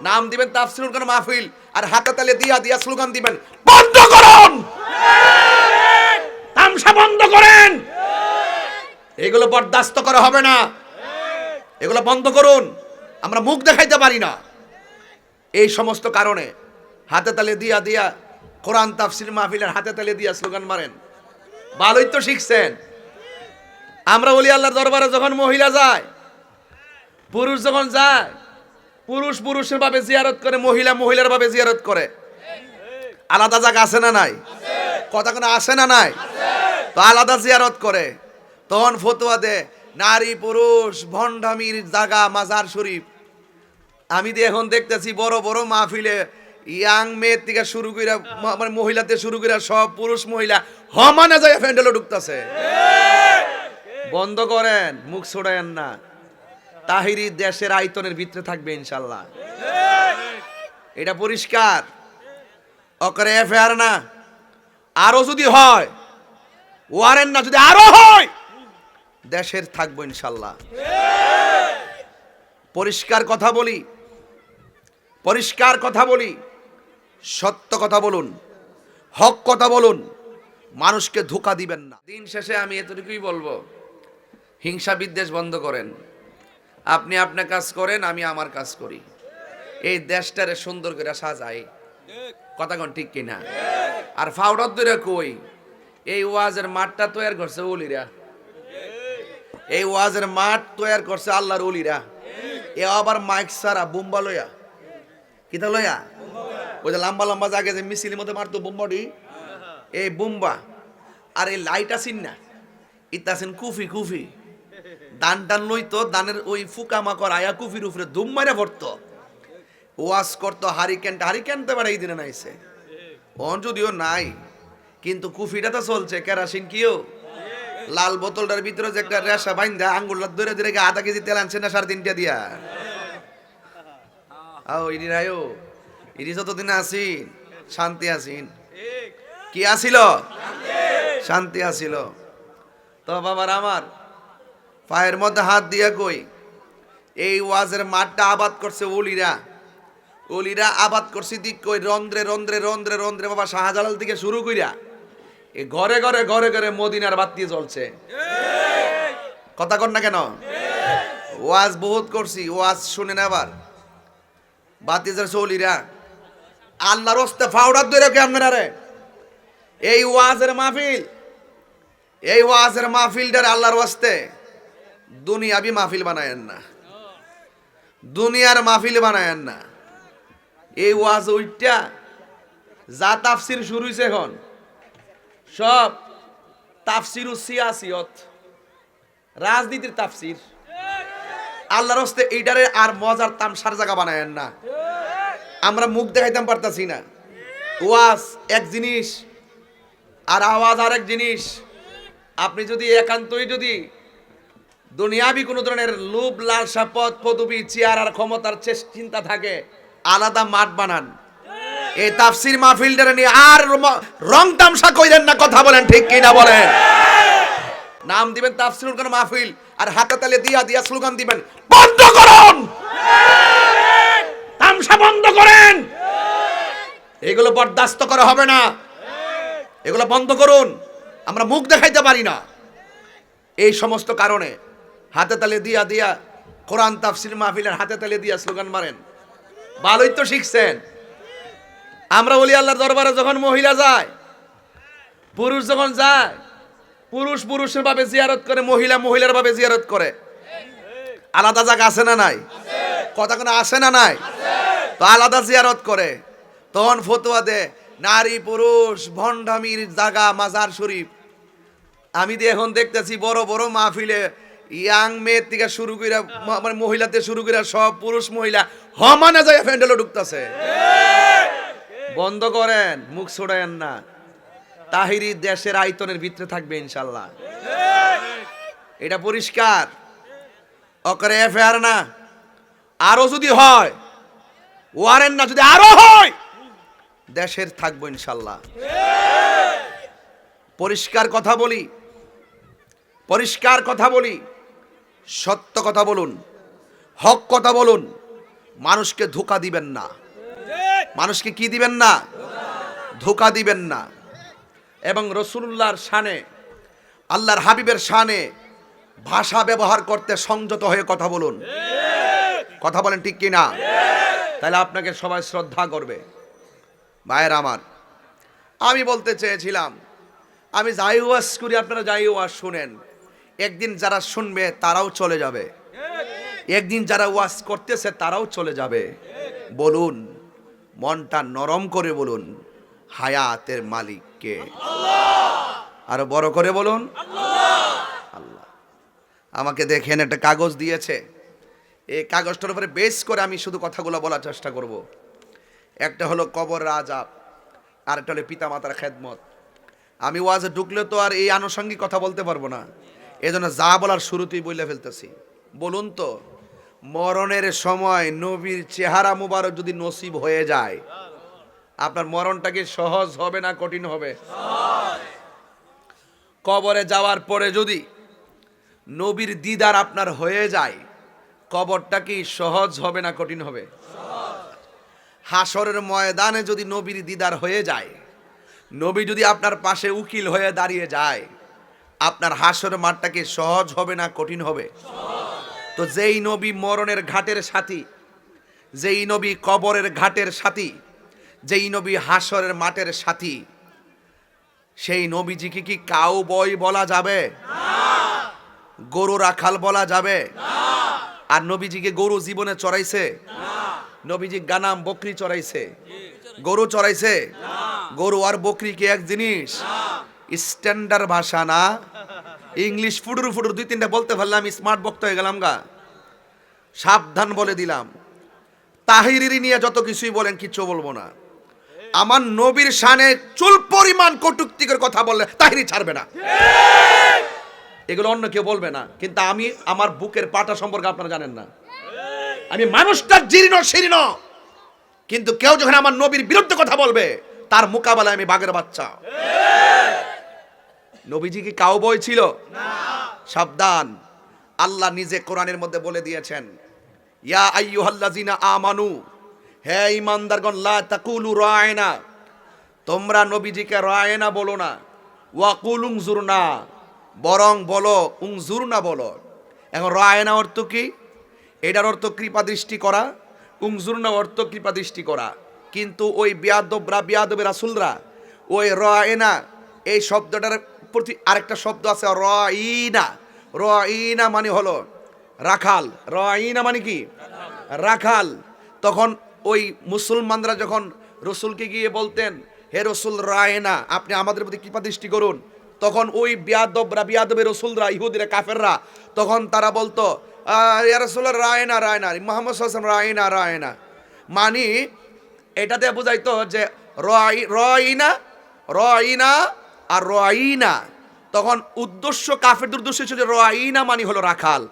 নাম দিবেন তাফসিরুল কোন মাহফিল আর হাতে তালে দিয়া দিয়া স্লোগান দিবেন, বন্ধ করুন! তামসা বন্ধ করেন! এগুলো বরদাস্ত করা হবে না। এগুলো বন্ধ করুন। আমরা মুখ দেখাইতে পারি না। এই সমস্ত কারণে হাতে তালে দিয়া দিয়া কোরআন তাফসির মাহফিলের হাতে তালে দিয়া স্লোগান মারেন। ভালোই তো শিখছেন। আমরা বলি আল্লাহর দরবারে যখন মহিলা যায়, পুরুষ যখন যায় পুরুষ পুরুষের ভাবে জিয়ারত করে, মহিলা মহিলার ভাবে জিয়ারত করে। আলাদা জায়গা আছে না নাই? কথা কোনো আসে না নাই? তো আলাদা জিয়ারত করে। তখন ফতোয়া দে, নারী পুরুষ, ভণ্ডামির জায়গা, মাজার শরীফ। আমি তো এখন দেখতেছি বড় বড় মাহফিলে ইয়াং মেয়ের থেকে শুরু করে মানে মহিলাতে শুরু করে সব পুরুষ মহিলা হমানে যায় ফ্যান্ডেলও ঢুকতেছে। বন্ধ করেন, মুখ ছোড়েন না। তাহিরি দেশের আয়তনের ভিতরে থাকবে ইনশাল্লাহ। এটা পরিষ্কার। অকরে এফআইআর না। আরও যদি হয়, ওয়ারেন না যদি আরও হয়, দেশের থাকব ইনশাল্লাহ। পরিষ্কার কথা বলি, পরিষ্কার কথা বলি, সত্য কথা বলুন, হক কথা বলুন, মানুষকে ধোকা দিবেন না। দিন শেষে আমি এতটুকুই বলব, হিংসা বিদ্বেষ বন্ধ করেন। আপনি আপনার কাজ করেন, আমি আমার কাজ করি। এই দেশটারে সুন্দর করে সাজাই। কথা কোন ঠিক কিনা? আর ফাউডার ধরে কই? এই ওয়াজের মাঠটা তৈরি করছে ওলিরা। এই ওয়াজের মাঠ তৈরি করছে আল্লাহর ওলিরা। এ আবার মাইক সারা বুম্বা লইয়া কিতা লইয়া ওই যে লম্বা লম্বা জাগে যে মিছিলের মধ্যে মারতো বুম্বাটি? এই বুম্বা। আর এই লাইট আসিন না? ইতা আছেন কুফি কুফি। দান টান লইতো, দানের ওই ফুকা মাকড় আয়া কুফির উপরে ধুম মারে পড়তো। ওয়াজ করতো হারিকেন হারিকেন তো এবার এই দিনে নাইছে। অন যদিও নাই, কিন্তু কুফিটা তো চলছে, কেরাসিন কিও? লাল বোতলটার ভিতরে যে একটা রেশা বাইন্দা, আঙ্গুলটা ধরে ধরে আধা কেজি তেল আনছে না, সাড়ে তিনটা দিয়া। আও ইনি রায়ও ইনি যতদিন আসিন শান্তি আসিন কি আসিল শান্তি আসিল তো বাবার আমার পায়ের মধ্যে হাত দিয়া কই, এই ওয়াজের মাঠটা আবাদ করছে ওলিরা। ওলিরা আবাদ করছে দিক কই, রন্ধ্রে রন্ধ্রে রন্ধ্রে রন্ধ্রে বাবা শাহজালাল থেকে শুরু কইরা। এ ঘরে ঘরে ঘরে ঘরে মদিনার বাতি চলছে কথা কর না কেন? ওয়াজ বহুত করছি, ওয়াজ শুনেন আবার। বাতি জ্বলছে ওলিরা। আল্লাহর হস্তে ফাউডার ধরে কে রে। এই ওয়াজের মাহফিল, এই ওয়াজের মাহফিলটার আল্লাহর ওয়াস্তে দুনিয়াবি মাহফিল বানায়েন না। দুনিয়ার মাহফিল বানায়েন না। এই ওয়াজ ওইটা যা তাফসির শুরু হয়েছে এখন, সব তাফসির সিয়াসিয়ত, রাজনীতির তাফসির। আল্লাহর হস্তে এইটারে আর মজার তামসার জায়গা বানায়েন না। আমরা মুখ দেখাইতাম পারতাছি না। ওয়াজ এক জিনিস আর আওয়াজ আরেক জিনিস। আপনি যদি একান্তই যদি দুনিয়াবি কোনো ধরনের লোভ লালসা পদ পদবি, চেয়ার আর ক্ষমতার চিন্তা থাকে। আলাদা মাঠ বানান। এই তাফসির মাহফিলটারে নিয়ে আর রং তামসা কইরেন না, কথা বলেন ঠিক কিনা বলেন। নাম দিবেন তাফসিরুল কোন মাহফিল আর হাতে দিয়া দিয়া স্লোগান দিবেন, বন্ধ করুন! তামসা বন্ধ করেন! এগুলো বরদাস্ত করা হবে না। এগুলো বন্ধ করুন। আমরা মুখ দেখাইতে পারি না। এই সমস্ত কারণে হাতে তালে দিয়া দিয়া কোরআন, তাফসির, মাহফিলের হাতে তালে দিয়া স্লোগান মারেন। ভালোই তো শিখছেন। আমরা বলি, আল্লাহর দরবারে যখন মহিলা যায়, পুরুষ যখন যায়, পুরুষ পুরুষের ভাবে জিয়ারত করে, মহিলা মহিলার ভাবে জিয়ারত করে। আলাদা জায়গা আছে না নাই? কথা কোনো আছে না নাই? তো আলাদা জিয়ারত করে। তখন ফতোয়া দে, নারী পুরুষ, ভণ্ডামির জায়গা মাজার শরীফ। আমি এখন দেখতেছি, বড় বড় মাহফিলে ইয়াং মেয়ের থেকে শুরু করে মানে মহিলাতে শুরু করে সব পুরুষ মহিলা হমানে যায় ফ্যান্ডেলও ঢুকতেছে। বন্ধ করেন, মুখ ছোড়েন না। তাহিরি দেশের আয়তনের ভিতরে থাকবে ইনশাল্লাহ। এটা পরিষ্কার। অকরে এফআইআর না। আরও যদি হয় ওয়ারেন না যদি আরও হয়, দেশের থাকব ইনশাল্লাহ। পরিষ্কার কথা বলি, পরিষ্কার কথা বলি। সত্য কথা বলুন, হক কথা বলুন, মানুষকে ধোকা দিবেন না। মানুষকে কি দিবেন না? ধোকা দিবেন না। এবং রসুল্লাহর শানে, আল্লাহর হাবিবের শানে ভাষা ব্যবহার করতে সংযত হয়ে কথা বলুন। কথা বলেন ঠিক কি না তাহলে আপনাকে সবাই শ্রদ্ধা করবে। ভাইয়ের আমার, আমি বলতে চেয়েছিলাম, আমি যাই ওয়াজ করি, আপনারা যাই ওয়াজ শুনেন। একদিন যারা শুনবে, তারাও চলে যাবে। একদিন যারা ওয়াজ করতেছে, তারাও চলে যাবে। বলুন, মনটা নরম করে বলুন, হায়াতের মালিককে আরও বড় করে বলুন, আল্লাহ। আমাকে দেখেন, একটা কাগজ দিয়েছে। এই কাগজটার উপরে বেস করে আমি শুধু কথাগুলো বলার চেষ্টা করব। একটা হলো কবর রাজাব আর একটা হলো পিতামাতার খেদমত। আমি ওয়াজে ঢুকলে তো আর এই আনুষঙ্গিক কথা বলতে পারব না। এজন্য যা বলার শুরুতেই বলে ফেলতেছি। বলুন তো, মরণের সময় নবীর চেহারা মুবারক যদি নসিব হয়ে যায়, আপনার মরণটা কি সহজ হবে না কঠিন হবে? কবরে যাওয়ার পরে যদি নবীর দিদার আপনার হয়ে যায়, কবরটা কি সহজ হবে না কঠিন হবে? হাসরের ময়দানে যদি নবীর দিদার হয়ে যায়, নবী যদি আপনার পাশে উকিল হয়ে দাঁড়িয়ে যায় আপনার হাসর মাঠটা কি সহজ হবে না কঠিন হবে? তো যেই নবী মরণের ঘাটের সাথী যেই নবী কবরের ঘাটের সাথী যেই নবী হাসরের মাঠের সাথী সেই নবীজিকে কি কাউ বই বলা যাবে? গরু রাখাল বলা যাবে? আর নবীজিকে গরু জীবনে চড়াইছে? নবীজি গানাম বকরি চড়াইছে? গরু চড়াইছে? গরু আর বকরি কি এক জিনিস? স্ট্যান্ডার্ড ভাষা না। ইংলিশ ফুটুর ফুডুর, দুই তিনটা বলতে পারলাম স্মার্ট বক্তা হয়ে গেলাম গা। সাবধান বলে দিলাম। তাহিরি নিয়ে যত কিছুই বলেন, কিচ্ছু বলব না। আমার নবীর শানে চুল পরিমাণ কটুক্তিকের কথা বললে তাহিরি ছাড়বে না। এগুলো অন্য কেউ বলবে না। কিন্তু আমি আমার বুকের পাটা সম্পর্কে আপনারা জানেন না। আমি মানুষটা জীর্ণ, শীর্ণ। কিন্তু কেউ যখন আমার নবীর বিরুদ্ধে কথা বলবে, তার মোকাবেলায় আমি বাঘের বাচ্চা। নবীজি কি কাউ বই ছিল সাবধান। আল্লাহ নিজে কোরআনের মধ্যে বলে দিয়েছেন, ইয়া আইয়ুহাল্লাযিনা আমানু, হে ঈমানদারগণ, লা তাকুলু রায়না, তোমরা নবীজিকে রায়না বলো না ওয়াকুল উংজুরনা বরং বলো উংজুরনা বলো। এখন রায়না অর্থ কি? এটার অর্থ কৃপা দৃষ্টি করা উংজুরনা অর্থ কৃপা দৃষ্টি করা। কিন্তু ওই বিয়াদবরা, বিয়াদবে রাসুলরা, ওই রায়না, এই শব্দটার প্রতি আরেকটা শব্দ আছে রইনা রইনা মানে হলো রাখাল। রইনা মানে কি? রাখাল। তখন ওই মুসলমানরা যখন রসুলকে গিয়ে বলতেন, হে রসুল রায়না, আপনি আমাদের প্রতি কৃপা দৃষ্টি করুন। তখন ওই বিয়াদবরা, বিয়াদবে রসুলরা, ইহুদিরা, কাফেররা তখন তারা বলতো রসুল রায়না রায়না, মোহাম্মদ হাসান রায়না রায়না। মানে এটাতে বোঝাইতো যে রয়, রয়না রয়না আর রয়না তখন উদ্দেশ্য কাফের উদ্দেশ্য ছিল রোয়াইনা মানে হলো রাখাল।